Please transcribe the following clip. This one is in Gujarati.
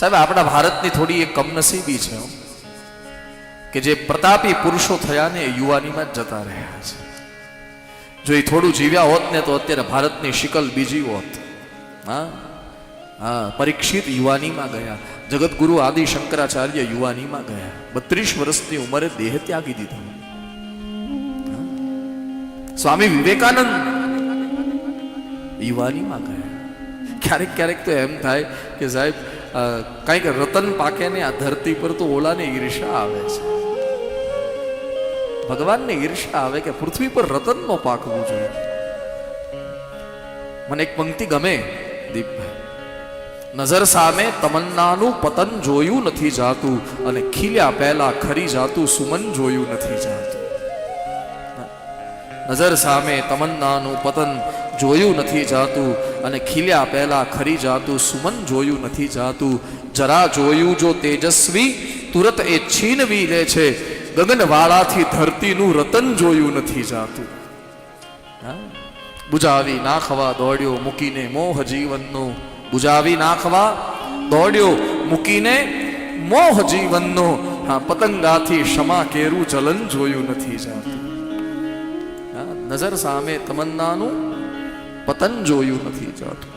સાહેબ, આપણા ભારતની થોડી એક કમનસીબી છે. કે જે પ્રતાપી પુરુષો થયા ને યુવાનીમાં જ જતા રહ્યા છે. જો એ થોડું જીવ્યા હોત ને તો અત્યારે ભારતની શિકલ બીજી હોત. હા? હા, પરીક્ષિત યુવાનીમાં ગયા. જગતગુરુ આદિ શંકરાચાર્ય યુવાનીમાં ગયા. બત્રીસ વર્ષની ઉંમરે દેહ ત્યાગી દીધો. સ્વામી વિવેકાનંદ યુવાનીમાં ગયા. ક્યારેક ક્યારેક તો એમ થાય કે સાહેબ કંઈક રતન પાકે ને આ ધરતી પર તો ઓલાને ઈર્ષા આવે છે. ભગવાનને ઈર્ષા આવે કે પૃથ્વી પર રતનનો પાકવું જોઈએ. મને એક પંક્તિ ગમે, દીપભાઈ. નજર સામે તમન્નાનું પતન જોયું નથી જાતું અને ખીલ્યા પહેલા ખરી જાતું સુમન જોયું નથી જાતું. નજર સામે તમન્નાનું પતન જોયું નથી જાતું અને ખીલ્યા પહેલા ખરી જાતું, સુમન જોયું નથી જાતું, જરા જોયું જો તેજસ્વી, તુરત એ છીનવી લે છે. ગગનવાળાથી ધરતીનું રતન જોયું નથી જાતું? બુજાવી નાખવા દોડ્યો, મૂકીને મોહ જીવનનો. બુજાવી નાખવા દોડ્યો, મૂકીને મોહ જીવનનો. હા, પતંગાથી ક્ષમા કેરું ચલન જોયું નથી જાતું. નજર સામે તમન્નાનું પતન જોયું નથી જાતું.